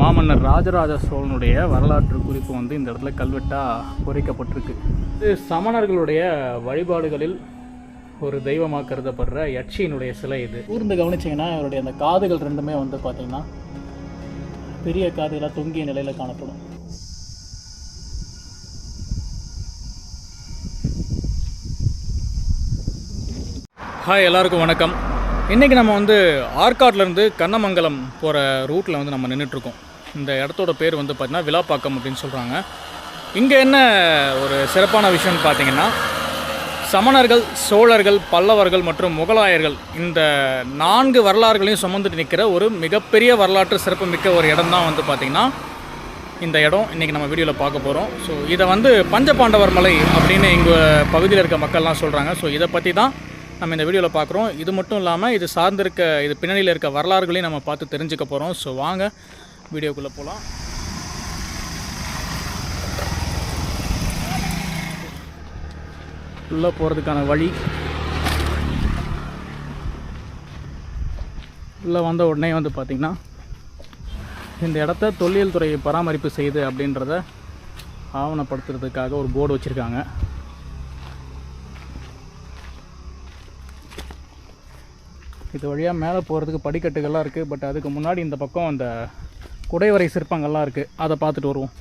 மாமன்னர் ராஜராஜ சோழனுடைய வரலாற்று குறிப்பு வந்து இந்த இடத்துல கல்வெட்டாக பொறிக்கப்பட்டிருக்கு. இது சமணர்களுடைய வழிபாடுகளில் ஒரு தெய்வமாக கருதப்படுற யட்சியினுடைய சிலை இது. கூர்ந்து கவனிச்சிங்கன்னா இவருடைய அந்த காதுகள் ரெண்டுமே வந்து பார்த்திங்கன்னா பெரிய காதுகளாக தொங்கிய நிலையில் காணப்படும். ஹாய் எல்லாருக்கும் வணக்கம். இன்றைக்கி நம்ம வந்து ஆற்காட்லேருந்து கண்ணமங்கலம் போகிற ரூட்டில் வந்து நம்ம நின்றுட்டுருக்கோம் இந்த இடத்தோட பேர் வந்து பார்த்திங்கன்னா விழாப்பாக்கம் அப்படின்னு சொல்கிறாங்க இங்கே என்ன ஒரு சிறப்பான விஷயம்னு பார்த்தீங்கன்னா சமணர்கள் சோழர்கள் பல்லவர்கள் மற்றும் முகலாயர்கள் இந்த நான்கு வரலாறுகளையும் சுமந்துட்டு நிற்கிற ஒரு மிகப்பெரிய வரலாற்று சிறப்புமிக்க ஒரு இடம் தான் வந்து பார்த்திங்கன்னா இந்த இடம். இன்றைக்கி நம்ம வீடியோவில் பார்க்க போகிறோம் ஸோ இதை வந்து பஞ்சபாண்டவர் மலை அப்படின்னு எங்கள் பகுதியில் இருக்க மக்கள்லாம் சொல்கிறாங்க ஸோ இதை பற்றி தான் நம்ம இந்த வீடியோவில் பார்க்குறோம். இது மட்டும் இல்லாமல் இது சார்ந்திருக்க இது பின்னணியில் இருக்க வரலாறுகளையும் நம்ம பார்த்து தெரிஞ்சுக்க போகிறோம் ஸோ வாங்க வீடியோக்குள்ளே போகலாம். உள்ளே போகிறதுக்கான வழி. உள்ளே வந்த உடனே வந்து பார்த்திங்கன்னா இந்த இடத்த தொல்லியல் துறை பராமரிப்பு செய்து அப்படின்றத ஆவணப்படுத்துறதுக்காக ஒரு போர்டு வச்சுருக்காங்க. இது வழியாக மேலே போகிறதுக்கு படிக்கட்டுகள்லாம் இருக்குது பட் அதுக்கு முன்னாடி இந்த பக்கம் அந்த குடைவரை சிற்பங்கள்லாம் இருக்குது அதை பார்த்துட்டு வருவோம்.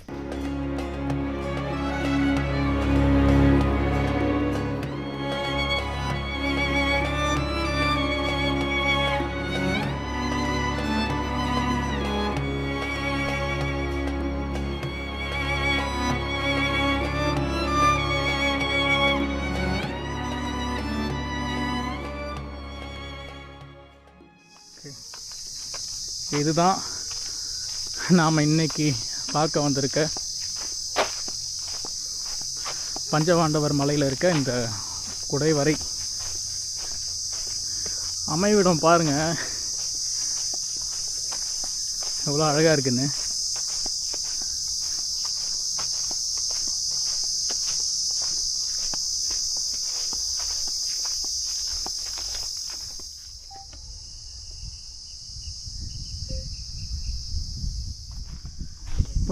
இதுதான் நாம் இன்னைக்கு பார்க்க வந்திருக்க பஞ்சபாண்டவர் மலையில் இருக்க இந்த குடைவரை. அமைவிடம் பாருங்கள் எவ்வளோ அழகாக இருக்குன்னு.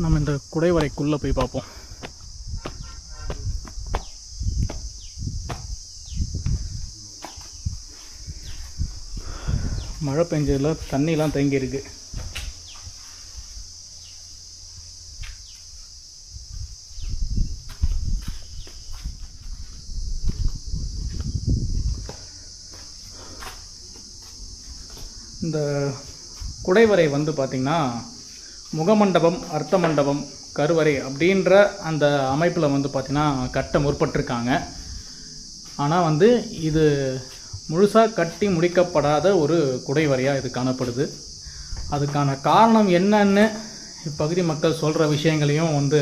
நம்ம இந்த குடைவரைக்குள்ளே போய் பார்ப்போம். மழை பெஞ்சதில் தண்ணிலாம் தேங்கியிருக்கு. இந்த குடைவரை வந்து பார்த்திங்கன்னா முகமண்டபம் அர்த்த மண்டபம் கருவறை அப்படின்ற அந்த அமைப்பில் வந்து பார்த்திங்கன்னா கட்ட முற்பட்டிருக்காங்க. ஆனால் வந்து இது முழுசாக கட்டி முடிக்கப்படாத ஒரு குடைவரையாக இது காணப்படுது. அதுக்கான காரணம் என்னன்னு இப்பகுதி மக்கள் சொல்கிற விஷயங்களையும் வந்து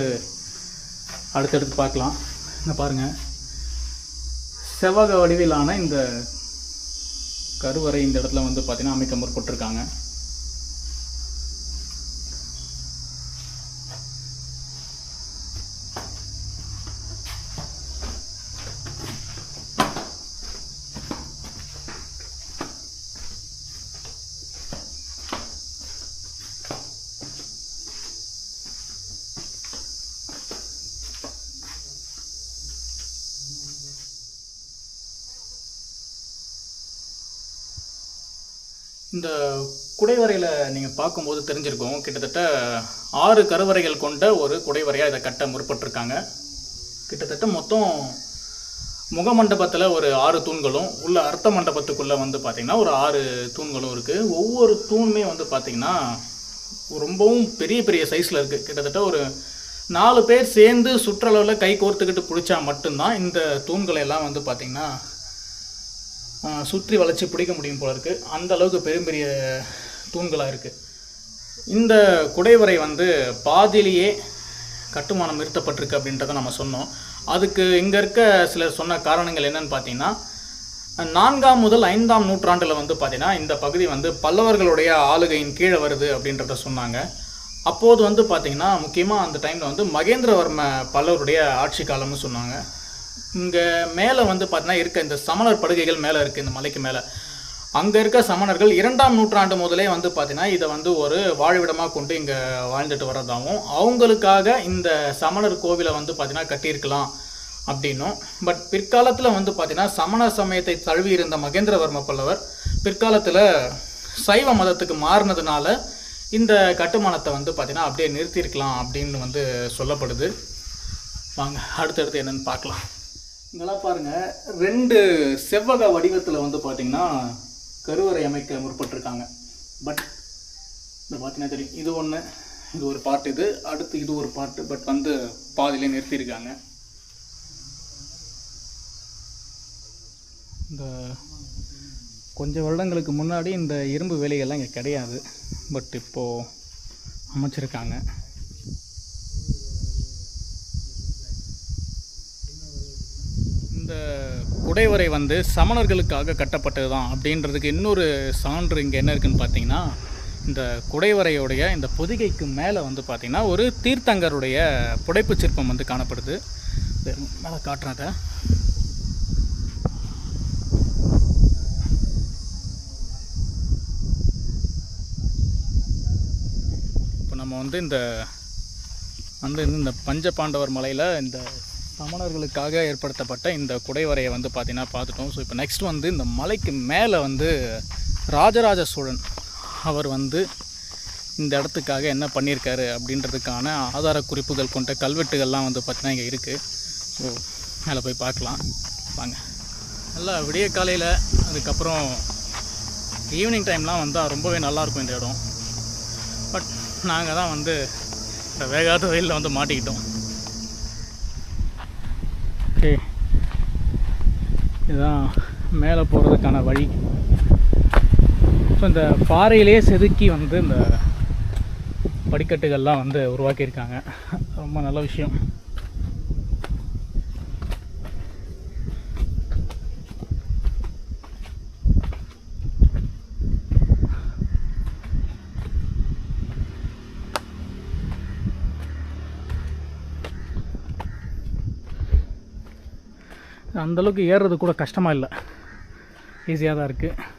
அடுத்தடுத்து பார்க்கலாம். என்ன பாருங்கள் செவ்வக வடிவிலான இந்த கருவறை இந்த இடத்துல வந்து பார்த்திங்கன்னா அமைக்க முற்பட்டிருக்காங்க. இந்த குடைவரையில் நீங்கள் பார்க்கும்போது தெரிஞ்சிருக்கோம். கிட்டத்தட்ட ஆறு கருவறைகள் கொண்ட ஒரு குடைவரையாக இதை கட்ட முற்பட்டிருக்காங்க. கிட்டத்தட்ட மொத்தம் முகமண்டபத்தில் ஒரு ஆறு தூண்களும் உள்ள அர்த்த மண்டபத்துக்குள்ளே வந்து பார்த்திங்கன்னா ஒரு ஆறு தூண்களும் இருக்குது ஒவ்வொரு தூணுமே வந்து பார்த்திங்கன்னா ரொம்பவும் பெரிய பெரிய சைஸில் இருக்குது கிட்டத்தட்ட ஒரு நாலு பேர் சேர்ந்து சுற்றளவில் கை கோர்த்துக்கிட்டு பிடிச்சா மட்டும்தான் இந்த தூண்களை எல்லாம் வந்து பார்த்திங்கன்னா சுற்றி வளைச்சி பிடிக்க முடியும் போல இருக்குது அந்த அளவுக்கு பெரும் பெரிய தூண்களாக இருக்குது இந்த குடைவரை வந்து பாதியிலேயே கட்டுமானம் நிறுத்தப்பட்டிருக்கு அப்படின்றத நம்ம சொன்னோம். அதுக்கு இங்கே இருக்க சிலர் சொன்ன காரணங்கள் என்னன்னு பார்த்தீங்கன்னா நான்காம் முதல் ஐந்தாம் நூற்றாண்டில் வந்து பார்த்தீங்கன்னா இந்த பகுதி வந்து பல்லவர்களுடைய ஆளுகையின் கீழே வருது அப்படின்றத சொன்னாங்க. அப்போது வந்து பார்த்தீங்கன்னா முக்கியமாக அந்த டைமில் வந்து மகேந்திரவர்ம பல்லவருடைய ஆட்சி காலம்னு சொன்னாங்க. இங்கே மேலே வந்து பார்த்தீங்கன்னா இருக்க இந்த சமணர் படுகைகள் மேலே இருக்குது இந்த மலைக்கு மேலே. அங்கே இருக்க சமணர்கள் இரண்டாம் நூற்றாண்டு முதலே வந்து பார்த்தீங்கன்னா இதை வந்து ஒரு வாழ்விடமாக கொண்டு இங்கே வாழ்ந்துட்டு வர்றதாகவும் அவங்களுக்காக இந்த சமணர் கோவிலை வந்து பார்த்தீங்கன்னா கட்டியிருக்கலாம் அப்படின்னும். பட் பிற்காலத்தில் வந்து பார்த்தீங்கன்னா சமண சமயத்தை தழுவி இருந்த மகேந்திரவர்ம பல்லவர் பிற்காலத்தில் சைவ மதத்துக்கு மாறினதுனால இந்த கட்டுமானத்தை வந்து பார்த்தீங்கன்னா அப்படியே நிறுத்தியிருக்கலாம் அப்படின்னு வந்து சொல்லப்படுது. வாங்க அடுத்தடுத்து என்னென்னு பார்க்கலாம். இங்கெல்லாம் பாருங்கள் ரெண்டு செவ்வக வடிவத்தில் வந்து பார்த்திங்கன்னா கருவறை அமைக்க முற்பட்டிருக்காங்க. பட் இந்த பார்த்தீங்கன்னா தெரியும். இது ஒன்று இது ஒரு பார்ட் இது. அடுத்து இது ஒரு பாட்டு பட் வந்து பாதியிலே நிறுத்தியிருக்காங்க. இந்த கொஞ்சம் வருடங்களுக்கு முன்னாடி இந்த இரும்பு வேலைகள்லாம் இங்கே கிடையாது. பட் இப்போது அமைச்சிருக்காங்க. இந்த குடைவரை வந்து சமணர்களுக்காக கட்டப்பட்டது தான் அப்படின்றதுக்கு இன்னொரு சான்று இங்கே என்ன இருக்குன்னு பார்த்தீங்கன்னா இந்த குடைவரையுடைய இந்த பொதிகைக்கு மேலே வந்து பார்த்திங்கன்னா ஒரு தீர்த்தங்கருடைய புடைப்புச் சிற்பம் வந்து காணப்படுது. மேலே காட்டுறத இப்போ நம்ம வந்து இந்த வந்து இந்த பஞ்ச பாண்டவர் மலையில் இந்த சமணர்களுக்காக ஏற்படுத்தப்பட்ட இந்த குடைவரையை வந்து பார்த்தீங்கன்னா பார்த்துட்டோம். ஸோ இப்போ நெக்ஸ்ட் வந்து இந்த மலைக்கு மேலே வந்து ராஜராஜ சோழன் அவர் வந்து இந்த இடத்துக்காக என்ன பண்ணியிருக்காரு அப்படின்றதுக்கான ஆதார குறிப்புகள் கொண்ட கல்வெட்டுகள்லாம் வந்து பார்த்தீங்கன்னா இங்கே இருக்குது ஸோ மேலே போய் பார்க்கலாம். வாங்க. நல்லா விடிய காலையில் அதுக்கப்புறம் ஈவினிங் டைம்லாம் வந்தால் ரொம்பவே நல்லாயிருக்கும் இந்த இடம். பட் நாங்கள் தான் வந்து இந்த வேகாத வெயிலில் வந்து மாட்டிக்கிட்டோம். இதுதான் மேலே போகிறதுக்கான வழி. ஸோ இந்த பாறையிலே செதுக்கி வந்து இந்த படிக்கட்டுகள்லாம் வந்து உருவாக்கியிருக்காங்க. ரொம்ப நல்ல விஷயம். அந்தளவுக்கு ஏறுறது கூட கஷ்டமாக இல்லை. ஈஸியாக தான் இருக்குது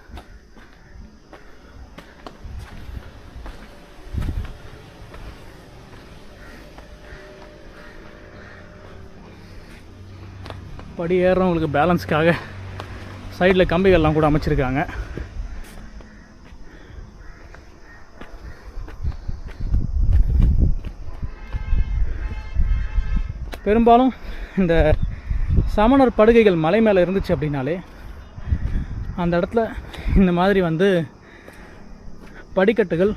படி ஏறுறவங்களுக்கு பேலன்ஸ்க்காக சைடில் கம்பிகள்லாம் கூட அமைச்சிருக்காங்க. பெரும்பாலும் இந்த சமணர் படுகைகள் மலை மேலே இருந்துச்சு அப்படின்னாலே அந்த இடத்துல இந்த மாதிரி வந்து படிக்கட்டுகள்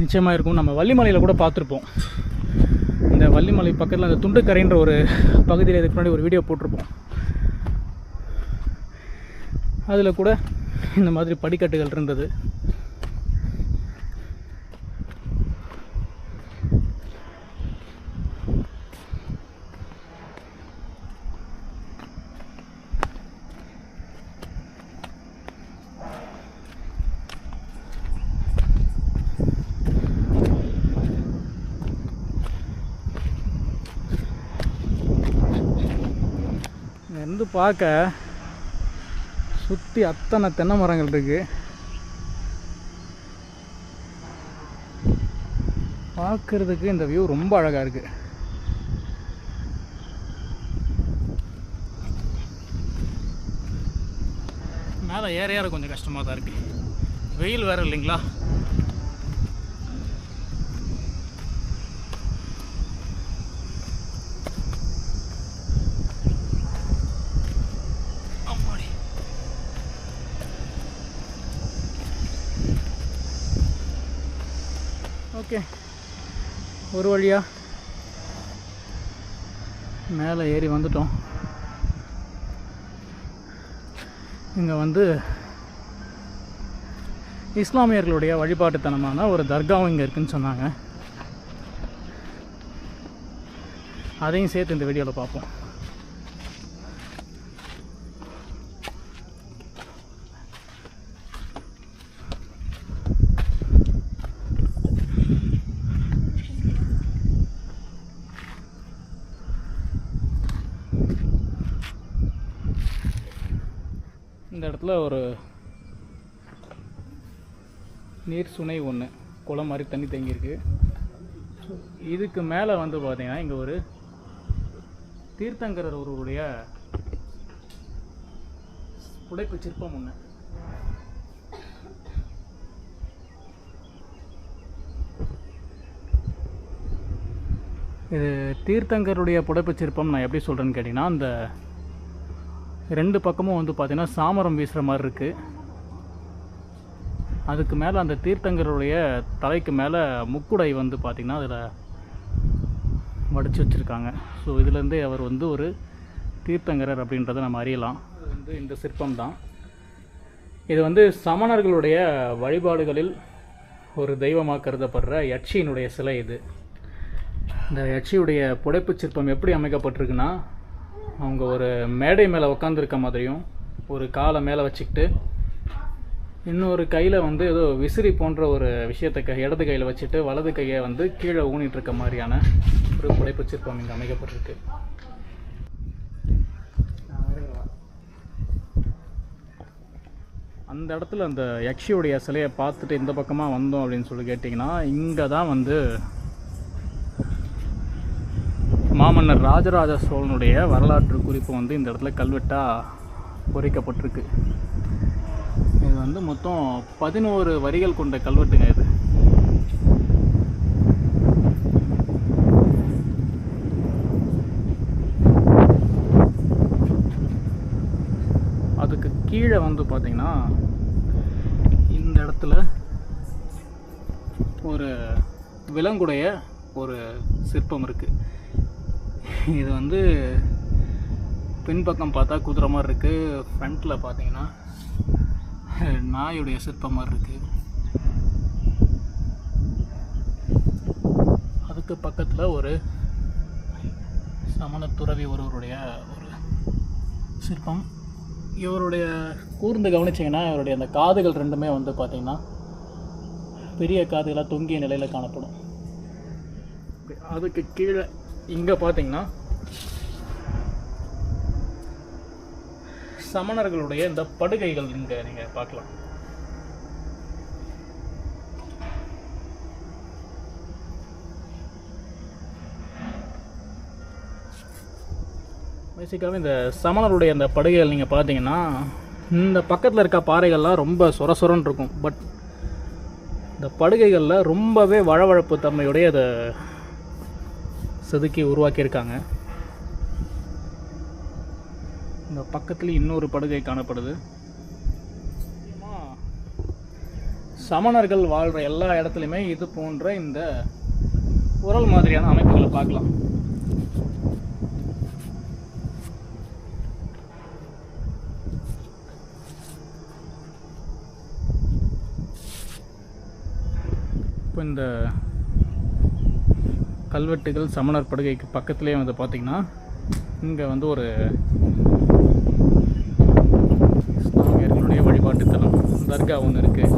நிச்சயமாக இருக்கும். நம்ம வள்ளிமலையில் கூட பார்த்துருப்போம். இந்த வள்ளிமலை பக்கத்தில் அந்த துண்டுக்கரைன்ற ஒரு பகுதியில் இதுக்கு முன்னாடி ஒரு வீடியோ போட்டிருப்போம். அதில் கூட இந்த மாதிரி படிக்கட்டுகள் இருந்தது இருந்து பார்க்க சுற்றி அத்தனை தென்னை மரங்கள் இருக்கு. பார்க்கறதுக்கு இந்த வியூ ரொம்ப அழகாக இருக்குது மேலே ஏற ஏற கொஞ்சம் கஷ்டமாக தான் இருக்குது வெயில் வேறு இல்லைங்களா? ஒரு வழியாக மேலே ஏறி வந்துட்டோம். இங்கே வந்து இஸ்லாமியர்களுடைய வழிபாட்டுத்தனமான ஒரு தர்காவும் இங்கே இருக்குதுன்னு சொன்னாங்க. அதையும் சேர்த்து இந்த வீடியோவில் பார்ப்போம். இந்த இடத்துல ஒரு நீர் சுனை ஒன்று குளம் மாதிரி தண்ணி தேங்கியிருக்கு. இதுக்கு மேலே வந்து பார்த்தீங்கன்னா இங்கே ஒரு தீர்த்தங்கரர் ஒருவருடைய புடைப்பு சிற்பம் ஒன்று இது தீர்த்தங்கருடைய புடைப்பு சிற்பம் நான் எப்படி சொல்கிறேன்னு கேட்டிங்கன்னா அந்த ரெண்டு பக்கமும் வந்து பார்த்திங்கன்னா சாமரம் வீசுகிற மாதிரி இருக்குது அதுக்கு மேலே அந்த தீர்த்தங்கருடைய தலைக்கு மேலே முக்குடை வந்து பார்த்திங்கன்னா அதில் வடித்து வச்சுருக்காங்க. ஸோ இதுலேருந்தே அவர் வந்து ஒரு தீர்த்தங்கரர் அப்படின்றத நம்ம அறியலாம். வந்து இந்த சிற்பம் தான். இது வந்து சமணர்களுடைய வழிபாடுகளில் ஒரு தெய்வமாக கருதப்படுற யட்சியினுடைய சிலை இது. இந்த யட்சியுடைய புடைப்புச் சிற்பம் எப்படி அமைக்கப்பட்டிருக்குன்னா அவங்க ஒரு மேடை மேலே உட்காந்துருக்க மாதிரியும் ஒரு காலை மேலே வச்சுக்கிட்டு இன்னொரு கையில் வந்து ஏதோ விசிறி போன்ற ஒரு விஷயத்தை கை இடது கையில் வச்சுட்டு வலது கையை வந்து கீழே ஊனிட்டு இருக்க மாதிரியான ஒரு புடைப்பு சிற்பம் இங்கே அமைக்கப்பட்டிருக்கு. அந்த இடத்துல அந்த யக்ஷியுடைய சிலையை பார்த்துட்டு இந்த பக்கமாக வந்தோம் அப்படின்னு சொல்லி கேட்டிங்கன்னா இங்கே தான் வந்து மாமன்னர் ராஜராஜ சோழனுடைய வரலாற்று குறிப்பு வந்து இந்த இடத்துல கல்வெட்டாக பொறிக்கப்பட்டிருக்கு. இது வந்து மொத்தம் பதினோரு வரிகள் கொண்ட கல்வெட்டுங்க இது. அதுக்கு கீழே வந்து பார்த்தீங்கன்னா இந்த இடத்துல ஒரு விலங்குடைய ஒரு சிற்பம் இருக்குது இது வந்து பின்பக்கம் பார்த்தா குதிரை மாதிரி இருக்குது ஃப்ரண்ட்டில் பார்த்தீங்கன்னா நாயுடைய சிற்பம் மாதிரி இருக்குது அதுக்கு பக்கத்தில் ஒரு சமண துறவி ஒருவருடைய ஒரு சிற்பம். இவருடைய கூர்ந்து கவனிச்சிங்கன்னா இவருடைய அந்த காதுகள் ரெண்டுமே வந்து பார்த்திங்கன்னா பெரிய காதுகளாக தொங்கிய நிலையில் காணப்படும். அதுக்கு கீழே இங்கே பார்த்தீங்கன்னா சமணர்களுடைய இந்த படுகைகள் இங்கே நீங்கள் பார்க்கலாம். பேசிக்காகவே இந்த சமணருடைய அந்த படுகைகள் நீங்கள் பார்த்தீங்கன்னா இந்த பக்கத்தில் இருக்க பாறைகள்லாம் ரொம்ப சொர சொரன்னு இருக்கும். பட் இந்த படுகைகளில் ரொம்பவே வழவழப்பு தன்மையுடைய அதை செதுக்கி உருவாக்கியிருக்காங்க. இந்த பக்கத்தில் இன்னொரு படுகை காணப்படுது. சமணர்கள் வாழ்கிற எல்லா இடத்துலையுமே இது போன்ற இந்த உரல் மாதிரியான அமைப்புகளை பார்க்கலாம். இப்போ இந்த கல்வெட்டுகள் சமணர் படுகைக்கு பக்கத்துலேயே வந்து பார்த்திங்கன்னா இங்கே வந்து ஒரு இஸ்லாமியர்களுடைய வழிபாட்டுத்தலம் தர்கா ஒன்று இருக்குது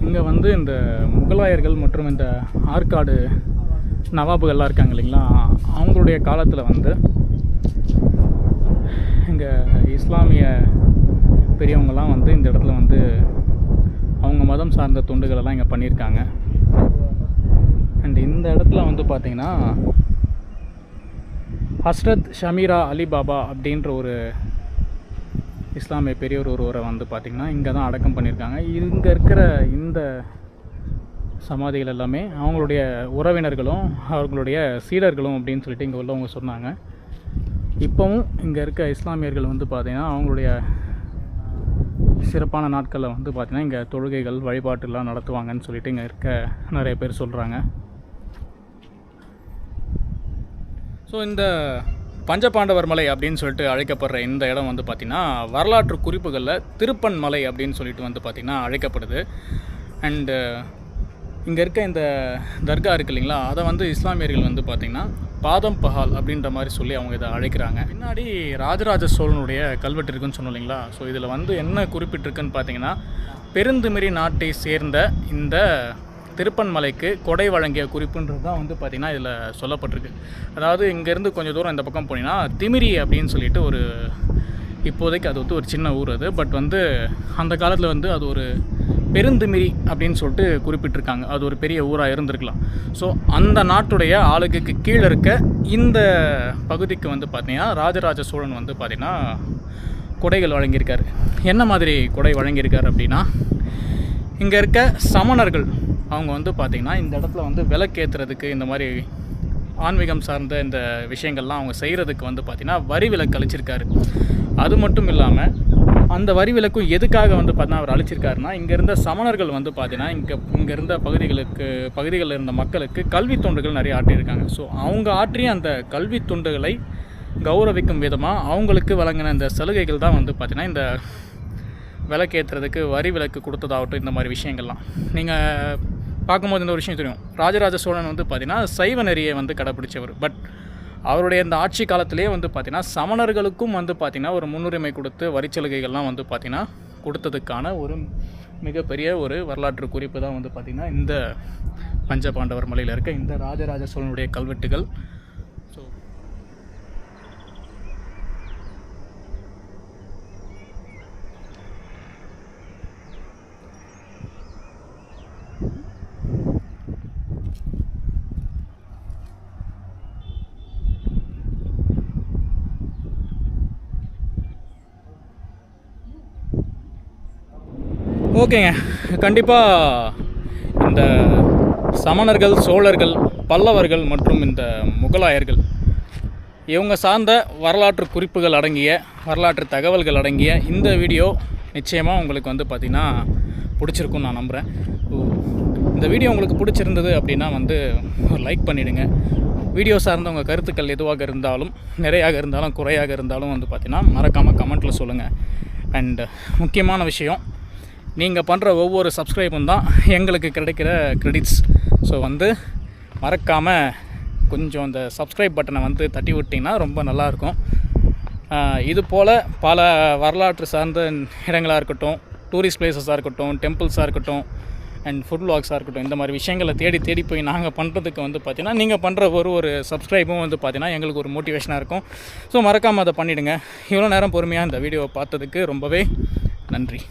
இங்கே வந்து இந்த முகலாயர்கள் மற்றும் இந்த ஆற்காடு நவாபுகள்லாம் இருக்காங்க இல்லைங்களா? அவங்களுடைய காலத்தில் வந்து இங்கே இஸ்லாமிய பெரியவங்கள்லாம் வந்து இந்த இடத்துல வந்து அவங்க மதம் சார்ந்த தொண்டுகளெல்லாம் இங்கே பண்ணியிருக்காங்க. அண்ட் இந்த இடத்துல வந்து பார்த்திங்கன்னா ஹஸ்ரத் ஷமீரா அலி பாபா அப்படின்ற ஒரு இஸ்லாமிய பெரியவர் ஒருவரை வந்து பார்த்திங்கன்னா இங்கே தான் அடக்கம் பண்ணியிருக்காங்க. இங்கே இருக்கிற இந்த சமாதிகள் எல்லாமே அவங்களுடைய உறவினர்களும் அவர்களுடைய சீடர்களும் அப்படின்னு சொல்லிட்டு இங்கே உள்ளவங்க சொன்னாங்க. இப்போவும் இங்கே இருக்க இஸ்லாமியர்கள் வந்து பார்த்திங்கன்னா அவங்களுடைய சிறப்பான நாட்களில் வந்து பார்த்திங்கன்னா இங்கே தொழுகைகள் வழிபாட்டுலாம் நடத்துவாங்கன்னு சொல்லிட்டு இங்கே இருக்க நிறைய பேர் சொல்கிறாங்க ஸோ இந்த பஞ்சபாண்டவர் மலை அப்படின்னு சொல்லிட்டு அழைக்கப்படுற இந்த இடம் வந்து பார்த்திங்கன்னா வரலாற்று குறிப்புகளில் திருப்பன் மலை அப்படின்னு சொல்லிட்டு வந்து பார்த்திங்கன்னா அழைக்கப்படுது. அண்டு இங்கே இருக்க இந்த தர்கா இருக்கு இல்லைங்களா அதை வந்து இஸ்லாமியர்கள் வந்து பார்த்திங்கன்னா பாதம் பஹால் அப்படின்ற மாதிரி சொல்லி அவங்க இதை அழைக்கிறாங்க. பின்னாடி ராஜராஜ சோழனுடைய கல்வெட்டு இருக்குன்னு சொன்னோம் இல்லைங்களா? ஸோ இதில் வந்து என்ன குறிப்பிட்டிருக்குன்னு பார்த்தீங்கன்னா பெருந்துமிரி நாட்டை சேர்ந்த இந்த திருப்பன்மலைக்கு கொடை வழங்கிய குறிப்புன்றது தான் வந்து பார்த்திங்கன்னா இதில் சொல்லப்பட்டிருக்கு. அதாவது இங்கேருந்து கொஞ்சம் தூரம் இந்த பக்கம் போனீங்கன்னா திமிரி அப்படின்னு சொல்லிட்டு ஒரு இப்போதைக்கு அது வந்து ஒரு சின்ன ஊர் அது. பட் வந்து அந்த காலத்தில் வந்து அது ஒரு பெருந்துமிரி அப்படின்னு சொல்லிட்டு குறிப்பிட்டிருக்காங்க. அது ஒரு பெரிய ஊராக இருந்திருக்கலாம். ஸோ அந்த நாட்டுடைய ஆளுகைக்கு கீழே இருக்க இந்த பகுதிக்கு வந்து பார்த்திங்கன்னா ராஜராஜ சோழன் வந்து பார்த்திங்கன்னா கொடைகள் வழங்கியிருக்காரு. என்ன மாதிரி கொடை வழங்கியிருக்காரு அப்படின்னா இங்கே இருக்க சமணர்கள் அவங்க வந்து பார்த்திங்கன்னா இந்த இடத்துல வந்து விளக்கேற்றுறதுக்கு இந்த மாதிரி ஆன்மீகம் சார்ந்த இந்த விஷயங்கள்லாம் அவங்க செய்கிறதுக்கு வந்து பார்த்திங்கன்னா வரி விலக்கு அழிச்சிருக்காரு அது மட்டும் இல்லாமல் அந்த வரி விலக்கும் எதுக்காக வந்து பார்த்தீங்கன்னா அவர் அழிச்சிருக்காருன்னா இங்கே இருந்த சமணர்கள் வந்து பார்த்தீங்கன்னா இங்கே இங்கே இருந்த பகுதிகளுக்கு பகுதிகளில் இருந்த மக்களுக்கு கல்வி தொண்டுகள் நிறைய ஆற்றியிருக்காங்க. ஸோ அவங்க ஆற்றிய அந்த கல்வி தொண்டுகளை கௌரவிக்கும் விதமாக அவங்களுக்கு வழங்கின இந்த சலுகைகள் தான் வந்து பார்த்திங்கன்னா இந்த விளக்கேற்றுறதுக்கு வரி விலக்கு கொடுத்ததாகட்டும் இந்த மாதிரி விஷயங்கள்லாம். நீங்கள் பார்க்கும்போது இந்த ஒரு விஷயம் தெரியும். ராஜராஜ சோழன் வந்து பார்த்திங்கன்னா சைவ நெறியை வந்து கடைப்பிடிச்சவர். பட் அவருடைய இந்த ஆட்சி காலத்திலே வந்து பார்த்திங்கன்னா சமணர்களுக்கும் வந்து பார்த்திங்கன்னா ஒரு முன்னுரிமை கொடுத்து வரிச்சலுகைகள்லாம் வந்து பார்த்திங்கன்னா கொடுத்ததுக்கான ஒரு மிகப்பெரிய ஒரு வரலாற்று குறிப்பு தான் வந்து பார்த்திங்கன்னா இந்த பஞ்சபாண்டவர் மலையில் இருக்க இந்த ராஜராஜ சோழனுடைய கல்வெட்டுகள் ஸோ ஓகேங்க. கண்டிப்பாக இந்த சமணர்கள் சோழர்கள் பல்லவர்கள் மற்றும் இந்த முகலாயர்கள் இவங்க சார்ந்த வரலாற்று குறிப்புகள் அடங்கிய வரலாற்று தகவல்கள் அடங்கிய இந்த வீடியோ நிச்சயமாக உங்களுக்கு வந்து பார்த்திங்கன்னா பிடிச்சிருக்குன்னு நான் நம்புகிறேன் இந்த வீடியோ உங்களுக்கு பிடிச்சிருந்தது அப்படின்னா வந்து லைக் பண்ணிவிடுங்க வீடியோ சார்ந்த உங்கள் கருத்துக்கள் எதுவாக இருந்தாலும் நிறையாக இருந்தாலும் குறையாக இருந்தாலும் வந்து பார்த்திங்கன்னா மறக்காமல் கமெண்ட்டில் சொல்லுங்கள் அண்ட் முக்கியமான விஷயம் நீங்கள் பண்ணுற ஒவ்வொரு சப்ஸ்கிரைபும் தான் எங்களுக்கு கிடைக்கிற க்ரெடிட்ஸ் ஸோ வந்து மறக்காமல் கொஞ்சம் இந்த சப்ஸ்கிரைப் பட்டனை வந்து தட்டி விட்டிங்கன்னா ரொம்ப நல்லாயிருக்கும் இது போல் பல வரலாற்று சார்ந்த இடங்களாக இருக்கட்டும் டூரிஸ்ட் பிளேசஸாக இருக்கட்டும் டெம்பிள்ஸாக இருக்கட்டும் அண்ட் ஃபுட் வ்ளாக்ஸாக இருக்கட்டும் இந்த மாதிரி விஷயங்களை தேடி தேடி போய் நாங்கள் பண்ணுறதுக்கு வந்து பார்த்திங்கன்னா நீங்கள் பண்ணுற ஒரு ஒரு சப்ஸ்கிரைபும் வந்து பார்த்திங்கன்னா எங்களுக்கு ஒரு மோட்டிவேஷனாக இருக்கும். ஸோ மறக்காமல் அதை பண்ணிவிடுங்க இவ்வளோ நேரம் பொறுமையாக இந்த வீடியோவை பார்த்ததுக்கு ரொம்பவே நன்றி.